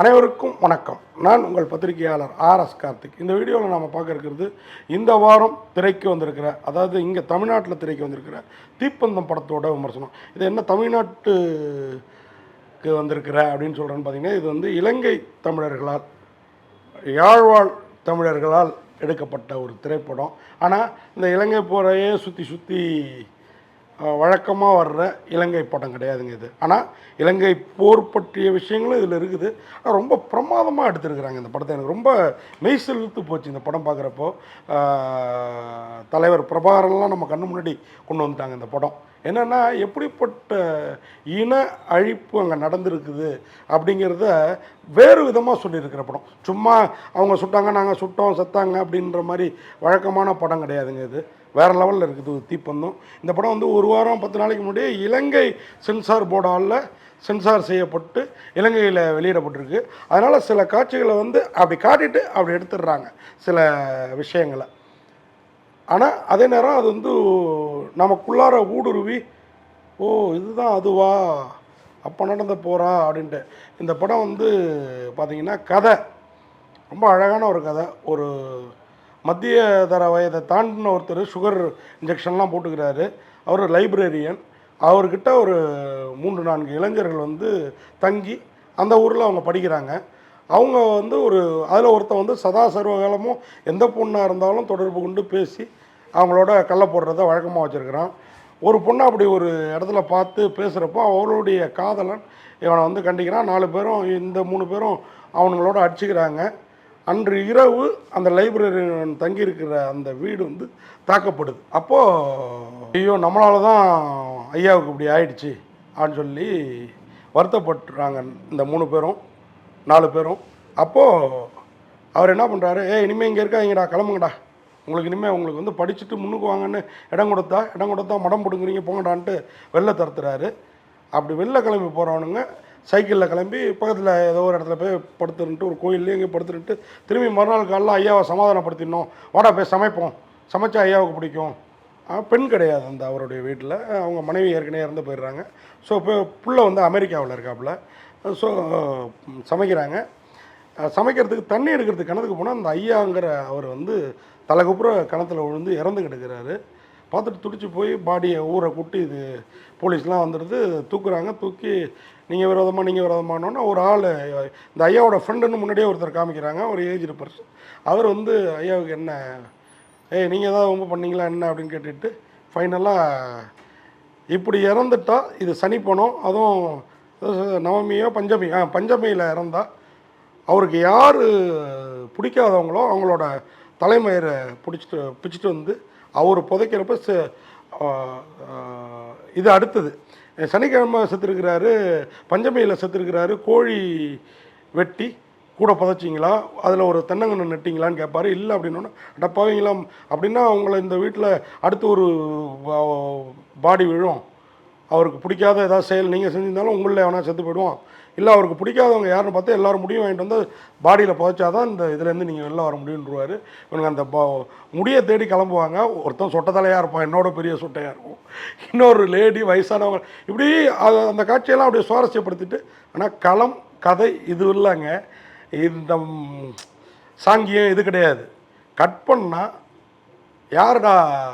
அனைவருக்கும் வணக்கம். நான் உங்கள் பத்திரிகையாளர் ஆர் எஸ் கார்த்திக். இந்த வீடியோவில் நாம் பார்க்க இருக்கிறது இந்த வாரம் திரைக்கு வந்திருக்கிற அதாவது இங்கே தமிழ்நாட்டில் திரைக்கு வந்திருக்கிற தீப்பந்தம் படத்தோட விமர்சனம். இது என்ன தமிழ்நாட்டுக்கு வந்திருக்கிற அப்படின்னு சொல்கிறேன்னு பார்த்தீங்கன்னா இது வந்து இலங்கை தமிழர்களால் யாழ்வாழ் தமிழர்களால் எடுக்கப்பட்ட ஒரு திரைப்படம். ஆனால் இந்த இலங்கை போரையே சுற்றி சுற்றி வழக்கமாக வர்ற இலங்கை படம் கிடையாதுங்க இது. ஆனால் இலங்கை போர் பற்றிய விஷயங்களும் இதில் இருக்குது. ரொம்ப பிரமாதமாக எடுத்திருக்கிறாங்க இந்த படத்தை. எனக்கு ரொம்ப மெய் செலுத்து போச்சு இந்த படம் பார்க்குறப்போ. தலைவர் பிரபாகரன்லாம் நம்ம கண்ணு முன்னாடி கொண்டு வந்துட்டாங்க இந்த படம். என்னென்னா எப்படிப்பட்ட இன அழிப்பு அங்கே நடந்திருக்குது அப்படிங்கிறத வேறு விதமாக சொல்லியிருக்கிற படம். சும்மா அவங்க சுட்டாங்க நாங்கள் சுட்டோம் செத்தாங்க அப்படின்ற மாதிரி வழக்கமான படம் கிடையாதுங்க இது. வேறு லெவலில் இருக்குது தீப்பந்தம். இந்த படம் வந்து ஒரு வாரம் பத்து நாளைக்கு முன்னாடி இலங்கை சென்சார் போர்டால் சென்சார் செய்யப்பட்டு இலங்கையில் வெளியிடப்பட்டிருக்கு. அதனால் சில காட்சிகளை வந்து அப்படி காட்டிட்டு அப்படி எடுத்துடுறாங்க சில விஷயங்களை. ஆனால் அதே நேரம் அது வந்து நமக்குள்ளார ஊடுருவி ஓ இதுதான் அதுவா? அப்போ நடந்த போகிறா அப்படின்ட்டு. இந்த படம் வந்து பார்த்திங்கன்னா கதை. ரொம்ப அழகான ஒரு கதை. ஒரு மத்திய தர வயதை தாண்டின ஒருத்தர் சுகர் இன்ஜெக்ஷன்லாம் போட்டுக்கிறாரு. அவர் லைப்ரரியன் அவர்கிட்ட ஒரு மூன்று நான்கு இளைஞர்கள் வந்து தங்கி அந்த ஊரில் அவங்க படிக்கிறாங்க. அவங்க வந்து ஒரு அதில் ஒருத்தன் வந்து சதா சர்வகாலமும் எந்த பொண்ணாக இருந்தாலும் தொடர்பு கொண்டு பேசி அவங்களோட கள்ள போடுறத வழக்கமாக வச்சுருக்கிறான். ஒரு பொண்ணை அப்படி ஒரு இடத்துல பார்த்து பேசுகிறப்போ அவளுடைய காதலன் இவனை வந்து கண்டிக்கிறான். நாலு பேரும் இந்த மூணு பேரும் அவனுங்களோட அடிச்சுக்கிறாங்க. அன்று இரவு அந்த லைப்ரரி தங்கியிருக்கிற அந்த வீடு வந்து தாக்கப்படுது. அப்போது ஐயோ நம்மளால தான் ஐயாவுக்கு இப்படி ஆயிடுச்சு அப்படின்னு சொல்லி வருத்தப்பட்டுறாங்க இந்த மூணு பேரும் நாலு பேரும். அப்போது அவர் என்ன பண்ணுறாரு ஏ இனிமேல் இங்கே இருக்காங்கடா கிளம்புங்கடா. உங்களுக்கு இனிமேல் உங்களுக்கு வந்து படிச்சுட்டு முன்னுக்கு வாங்கன்னு இடம் கொடுத்தா இடம் கொடுத்தா மடம் பிடுங்குறீங்க போங்கடான்ட்டு வெளில தரத்துறாரு. அப்படி வெளில கிளம்பி போகிறவனுங்க சைக்கிளில் கிளம்பி பக்கத்தில் ஏதோ ஒரு இடத்துல போய் படுத்துருன்ட்டு ஒரு கோயில்லையும் இங்கே படுத்துருன்ட்டு திரும்பி மறுநாள் காலைல ஐயாவை சமாதானப்படுத்திடணும். வாடா போய் சமைப்போம். சமைச்சா ஐயாவுக்கு பிடிக்கும். பெண் கிடையாது அந்த அவருடைய வீட்டில். அவங்க மனைவி ஏற்கனவே இறந்து போயிடுறாங்க. ஸோ இப்போ புள்ள வந்து அமெரிக்காவில் இருக்காப்புல. ஸோ சமைக்கிறாங்க. சமைக்கிறதுக்கு தண்ணி எடுக்கிறதுக்கு கிணத்துக்கு போனால் அந்த ஐயாங்கிற அவர் வந்து தலைக்குப்புற கிணத்துல விழுந்து இறந்து கிடக்கிறாரு. பார்த்துட்டு துடிச்சு போய் பாடியை ஊரை கூட்டி இது போலீஸ்லாம் வந்துடுது தூக்குறாங்க. தூக்கி நீங்கள் விரோதமாக நீங்கள் விரோதமானோன்னா ஒரு ஆள் இந்த ஐயாவோட ஃப்ரெண்டுன்னு முன்னாடியே ஒருத்தர் காமிக்கிறாங்க ஒரு ஏஜ்டு பர்சன் அவர் வந்து ஐயாவுக்கு என்ன? ஏய் நீங்கள் ஏதாவது ரொம்ப பண்ணீங்களா? என்ன? அப்படின்னு கேட்டுட்டு ஃபைனலாக இப்படி இறந்துட்டா இது சனி பணம் அதுவும் நவமியோ பஞ்சமி ஆ பஞ்சமியில் இறந்தால் அவருக்கு யார் பிடிக்காதவங்களோ அவங்களோட தலைமயிரை பிடிச்சிட்டு பிடிச்சிட்டு வந்து அவர் புதைக்கிறப்ப ச- இது அடுத்தது. சனிக்கிழமை செத்துருக்கிறாரு பஞ்சமியில் செத்துருக்கிறாரு கோழி வெட்டி கூட புதைச்சிங்களா? அதில் ஒரு தென்னங்கன்று நட்டிங்களான்னு கேட்பாரு. இல்லை அப்படின்னோன்னா அடப்பாவீங்களா அப்படின்னா அவங்கள இந்த வீட்டில் அடுத்து ஒரு பாடி விழும். அவருக்கு பிடிக்காத ஏதாவது செயல் நீங்கள் செஞ்சிருந்தாலும் உங்களில் எவனா செத்து போயிடுவோம் இல்லை அவருக்கு பிடிக்காதவங்க யாருன்னு பார்த்தா எல்லாரும் முடியும் வாங்கிட்டு வந்து பாடியில் புதைச்சாதான் இந்த இதுலேருந்து நீங்கள் வெளில வர முடியுன்றவார் இவனுக்கு அந்த முடியை தேடி கிளம்புவாங்க. ஒருத்தன் சொட்ட தலையாக இருப்பான் என்னோட பெரிய சொட்டையாக இருக்கும். இன்னொரு லேடி வயசானவங்க இப்படி அது- அந்த காட்சியெல்லாம் அப்படியே சுவாரஸ்யப்படுத்திட்டு ஆனால் களம் கதை இது இல்லைங்க. இந்த சாங்கியம் இது கிடையாது. கட் பண்ணால் யாருடா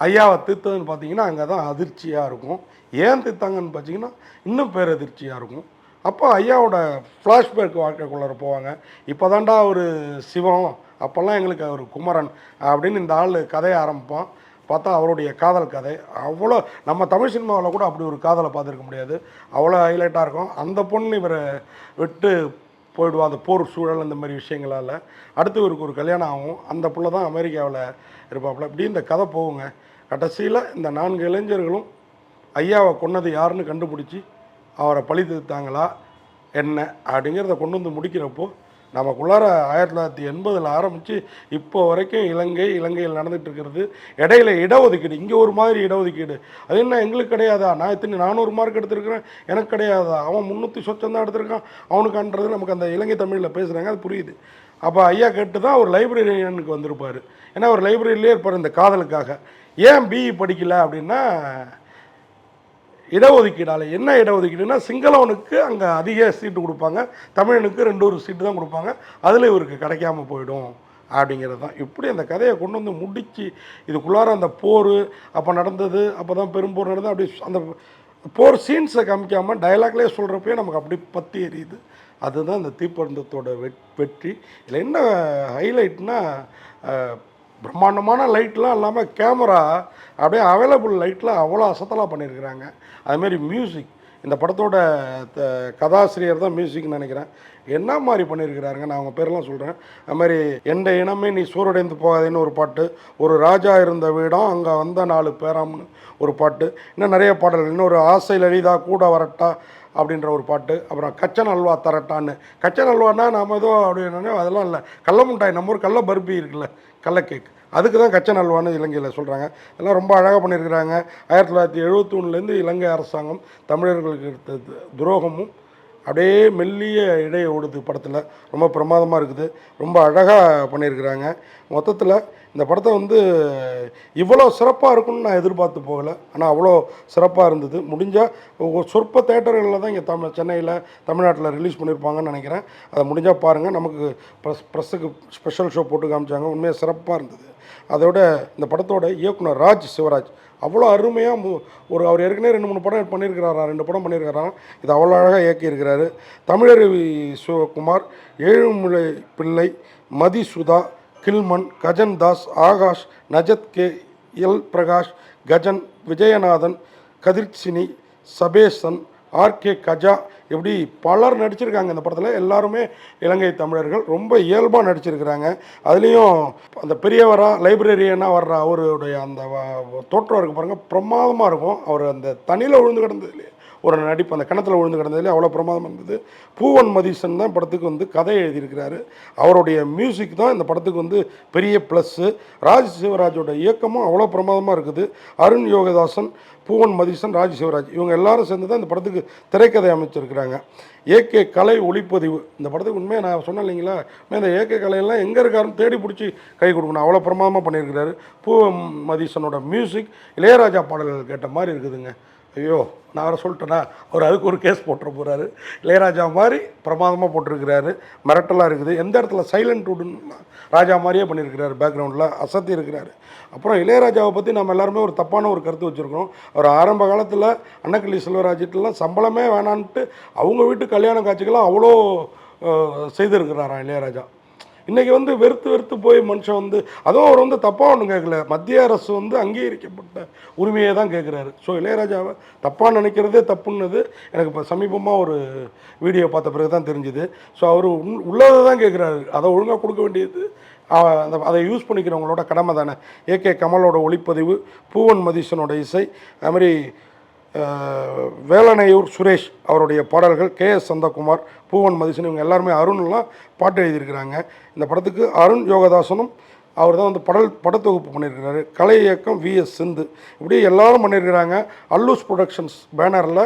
ஐயாவை தீர்த்ததுன்னு பார்த்தீங்கன்னா அங்கே தான் அதிர்ச்சியாக இருக்கும். ஏன் தீர்த்தாங்கன்னு பார்த்தீங்கன்னா இன்னும் பேர் அதிர்ச்சியாக இருக்கும். அப்போ ஐயாவோட ஃப்ளாஷ்பேக் வாழ்க்கைக்குள்ளார போவாங்க. இப்போ தாண்டா ஒரு சிவம் அப்போல்லாம் எங்களுக்கு அவர் குமரன் அப்படின்னு இந்த ஆள் கதையை ஆரம்பிப்பான் பார்த்தா அவருடைய காதல் கதை. அவ்வளோ நம்ம தமிழ் சினிமாவில் கூட அப்படி ஒரு காதலை பார்த்துருக்க முடியாது. அவ்வளோ ஹைலைட்டாக இருக்கும். அந்த பொண்ணு இவரை விட்டு போயிடுவோம் அந்த போர் சூழல் இந்த மாதிரி விஷயங்களால். அடுத்து இவருக்கு ஒரு கல்யாணம் ஆகும். அந்த பிள்ளை தான் அமெரிக்காவில் இருப்பாப்புல. இப்படி இந்த கதை போகுங்க. கடைசியில் இந்த நான்கு இளைஞர்களும் ஐயாவை கொன்னது யாருன்னு கண்டுபிடிச்சி அவரை பழி தீர்த்தாங்களா? என்ன அப்படிங்கிறத கொண்டு வந்து முடிக்கிறப்போ நமக்குள்ளார ஆயிரத்தி தொள்ளாயிரத்தி எண்பதில் ஆரம்பித்து இப்போ வரைக்கும் இலங்கை இலங்கையில் நடந்துகிட்டு இருக்கிறது. இடையில இடஒதுக்கீடு இங்கே ஒரு மாதிரி இடஒதுக்கீடு. அது என்ன எங்களுக்கு கிடையாதா? நான் இத்தனை நானூறு மார்க் எடுத்திருக்கிறேன். எனக்கு கிடையாதா? அவன் முந்நூற்றி சொச்சம் தான் எடுத்திருக்கான். அவனுக்கான்றது நமக்கு அந்த இலங்கை தமிழில் பேசுகிறாங்க அது புரியுது. அப்போ ஐயா கேட்டு தான் அவர் லைப்ரரியனுக்கு வந்திருப்பார். ஏன்னா ஒரு லைப்ரரியிலே இருப்பார் இந்த காதலுக்காக. ஏன் பிஇ படிக்கல அப்படின்னா இடஒதுக்கீடால் என்ன இடஒதுக்கீடுனா சிங்களவனுக்கு அங்கே அதிக சீட்டு கொடுப்பாங்க தமிழனுக்கு ரெண்டு ஒரு சீட்டு தான் கொடுப்பாங்க அதில் இவருக்கு கிடைக்காம போயிடும் அப்படிங்கிறது தான். இப்படி அந்த கதையை கொண்டு வந்து முடித்து இதுக்குள்ளார அந்த போர் அப்போ நடந்தது அப்போ தான் பெரும்போர் நடந்தது அப்படி அந்த போர் சீன்ஸை காமிக்காமல் டயலாக்லேயே சொல்கிறப்பயே நமக்கு அப்படி பற்றி எரியுது. அதுதான் இந்த தீப்பந்தத்தோட வெட் வெற்றி. இதில் என்ன ஹைலைட்னா பிரம்மாண்டமான லைட்லாம் இல்லாமல் கேமரா அப்படியே அவைலபிள் லைட்லாம் அவ்வளோ அசத்தலாக பண்ணியிருக்கிறாங்க. அதுமாரி மியூசிக் இந்த படத்தோட த- கதாசிரியர் தான் மியூசிக்னு நினைக்கிறேன். என்ன மாதிரி பண்ணியிருக்கிறாருங்க? நான் அவங்க பேரெல்லாம் சொல்கிறேன் அது மாதிரி எந்த இனமே நீ சூரடைந்து போகாதேன்னு ஒரு பாட்டு. ஒரு ராஜா இருந்த வீடம் அங்கே வந்த நாலு பேராம்னு ஒரு பாட்டு. இன்னும் நிறைய பாடல்கள். இன்னொரு ஆசை லலிதா கூட வரட்டா அப்படின்ற ஒரு பாட்டு. அப்புறம் கச்சன் அல்வா தரட்டான்னு கச்சன் அல்வான்னா நாம் ஏதோ அப்படின்னு அதெல்லாம் இல்லை. கடல நம்ம ஊர் கள்ள பருப்பி இருக்குல்ல. கடலக்கேக் கேக் அதுக்கு தான் கச்சன் அல்வான்னு இலங்கையில் சொல்கிறாங்க எல்லாம் ரொம்ப அழகாக பண்ணியிருக்கிறாங்க. ஆயிரத்தி தொள்ளாயிரத்தி எழுபத்தி ஒன்றுலேருந்து இலங்கை அரசாங்கம் தமிழர்களுக்கு எடுத்த துரோகமும் அப்படியே மெல்லிய இடையை ஓடுது படத்தில். ரொம்ப பிரமாதமாக இருக்குது. ரொம்ப அழகாக பண்ணியிருக்கிறாங்க. மொத்தத்தில் இந்த படத்தை வந்து இவ்வளோ சிறப்பாக இருக்கும்னு நான் எதிர்பார்த்து போகலை. ஆனால் அவ்வளோ சிறப்பாக இருந்தது. முடிஞ்சால் சொற்ப தேட்டர்களில் தான் இங்கே தமிழ் சென்னையில் தமிழ்நாட்டில் ரிலீஸ் பண்ணியிருப்பாங்கன்னு நினைக்கிறேன். அதை முடிஞ்சால் பாருங்கள் நமக்கு ப்ரெஸ் ப்ரெஸ்ஸுக்கு ஸ்பெஷல் ஷோ போட்டு காமிச்சாங்க. உண்மையாக சிறப்பாக இருந்தது. அதோட இந்த படத்தோட இயக்குனர் ராஜ் சிவராஜ் அவ்வளோ அருமையாக ஒரு அவர் ஏற்கனவே ரெண்டு மூணு படம் பண்ணியிருக்கிறாரா ரெண்டு படம் பண்ணியிருக்காராம் இது அவ்வளோ அழகாக இயக்கியிருக்கிறாரு. Tamilaruvi Sivakumar Ezhumulai Pillai Mathisutha Gilman Gajan Das Akash Najath K L Prakash Gajan Vijayanathan Kathirsini Sabesan RK Gaja இப்படி பலர் நடிச்சிருக்காங்க இந்த படத்தில். எல்லாருமே இலங்கை தமிழர்கள் ரொம்ப இயல்பாக நடிச்சிருக்கிறாங்க. அதுலேயும் அந்த பெரியவராக லைப்ரரியனாக வர்ற அவருடைய அந்த தோற்றம் இருக்கு பாருங்கள் பிரமாதமாக இருக்கும். அவர் அந்த தண்ணியில் விழுந்து கிடந்ததுலேயே. ஒரு நடிப்பு அந்த கிணத்துல விழுந்து கிடந்ததுலேயே அவ்வளோ பிரமாதம் இருந்தது. பூவன் மதீசன் தான் படத்துக்கு வந்து கதை எழுதியிருக்கிறாரு. அவருடைய மியூசிக் தான் இந்த படத்துக்கு வந்து பெரிய ப்ளஸ்ஸு ராஜ் சிவராஜோட இயக்கமும் அவ்வளோ பிரமாதமாக இருக்குது. அருண் யோகதாசன் பூவன் மதீசன் ராஜ் சிவராஜ் இவங்க எல்லாரும் சேர்ந்து தான் இந்த படத்துக்கு திரைக்கதை அமைச்சிருக்கிறாங்க. ஏகே கலை ஒளிப்பதிவு. இந்த படத்துக்கு உண்மையாக நான் சொன்னேன் இல்லைங்களா? இந்த ஏகே கலையெல்லாம் எங்கே இருக்காருன்னு தேடி பிடிச்சி கை கொடுக்கணும். அவ்வளோ பிரமாதமாக பண்ணியிருக்கிறாரு. பூவன் மதீசனோட மியூசிக் இளையராஜா பாடல்கள் கேட்ட மாதிரி இருக்குதுங்க. ஐயோ நான் அவரை சொல்லிட்டேனா? அவர் அதுக்கு ஒரு கேஸ் போட்டுற போகிறாரு இளையராஜா மாதிரி பிரமாதமாக போட்டிருக்கிறாரு. மிரட்டலாக இருக்குது. எந்த இடத்துல சைலண்ட் வுட்னு ராஜா மாதிரியே பண்ணியிருக்கிறாரு. பேக்ரவுண்டில் அசத்தி இருக்கிறாரு. அப்புறம் இளையராஜாவை பற்றி நம்ம எல்லாருமே ஒரு தப்பான ஒரு கருத்து வச்சுருக்கோம் அவர் ஆரம்ப காலத்தில் அன்னக்கிளி செல்வராஜிட்டெல்லாம் சம்பளமே வேணான்ட்டு அவங்க வீட்டு கல்யாண காட்சிக்கெல்லாம் அவ்வளோ செய்திருக்கிறாரா செய்திருக்கிறாராம் இளையராஜா. இன்றைக்கி வந்து வெறுத்து வெறுத்து போய் மனுஷன் வந்து அதுவும் அவர் வந்து தப்பாக ஒன்றும் கேட்கல. மத்திய அரசு வந்து அங்கீகரிக்கப்பட்ட உரிமையை தான் கேட்குறாரு. ஸோ இளையராஜாவை தப்பாக நினைக்கிறதே தப்புன்னது எனக்கு இப்போ சமீபமாக ஒரு வீடியோ பார்த்த பிறகு தான் தெரிஞ்சுது. ஸோ அவர் உள் உள்ளதை தான் கேட்குறாரு. அதை ஒழுங்காக கொடுக்க வேண்டியது அந்த அதை யூஸ் பண்ணிக்கிறவங்களோட கடமை தானே. ஏகே கமலோட ஒளிப்பதிவு பூவன் மதீசனோட இசை அது மாதிரி வேலனையூர் சுரேஷ் அவருடைய பாடல்கள் கே எஸ் சந்தகுமார் பூவன் மதிசன் இவங்க எல்லாருமே அருண்லாம் பாட்டு எழுதியிருக்கிறாங்க. இந்த படத்துக்கு அருண் யோகதாசனும் அவர் தான் வந்து படல் படத்தொகுப்பு பண்ணியிருக்கிறாரு. கலை இயக்கம் விஎஸ் சிந்து. இப்படி எல்லாரும் பண்ணியிருக்கிறாங்க. அல்லூஸ் ப்ரொடக்ஷன்ஸ் பேனரில்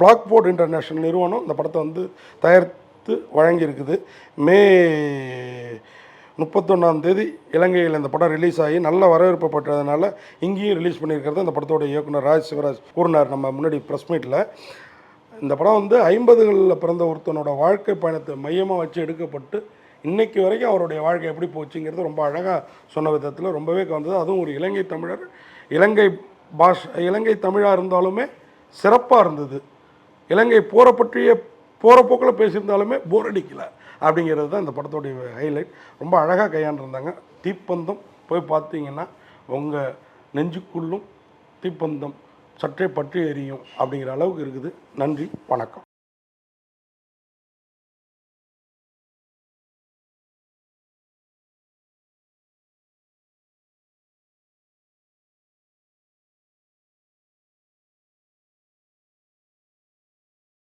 பிளாக் போர்ட் இன்டர்நேஷ்னல் நிறுவனம் இந்த படத்தை வந்து தயாரித்து வழங்கியிருக்குது. மே முப்பத்தொன்னாம் தேதி இலங்கையில் இந்த படம் ரிலீஸ் ஆகி நல்ல வரவேற்பு பெற்றதுனால இங்கேயும் ரிலீஸ் பண்ணியிருக்கிறது இந்த படத்தோட இயக்குனர் ராஜ் சிவராஜ் கூறினார் நம்ம முன்னாடி ப்ரெஸ் மீட்டில் இந்த படம் வந்து ஐம்பதுகளில் பிறந்த ஒருத்தனோட வாழ்க்கை பயணத்தை மையமாக வச்சு எடுக்கப்பட்டு இன்றைக்கு வரைக்கும் அவருடைய வாழ்க்கை எப்படி போச்சுங்கிறது ரொம்ப அழகாக சொன்ன விதத்தில் ரொம்பவே கவர்ந்தது. அதுவும் ஒரு இலங்கை தமிழர் இலங்கை பாஷ் இலங்கை தமிழாக இருந்தாலுமே சிறப்பாக இருந்தது. இலங்கை போரை பற்றிய போகிற போக்கில் பேசியிருந்தாலுமே போர் அடிக்கல. அப்படிங்கிறது தான் இந்த படத்தோடைய ஹைலைட் ரொம்ப அழகாக கையாண்டிருந்தாங்க. தீப்பந்தம் போய் பார்த்தீங்கன்னா உங்கள் நெஞ்சுக்குள்ளும் தீப்பந்தம் சற்றே பற்றி எரியும் அப்படிங்கிற அளவுக்கு இருக்குது. நன்றி வணக்கம்.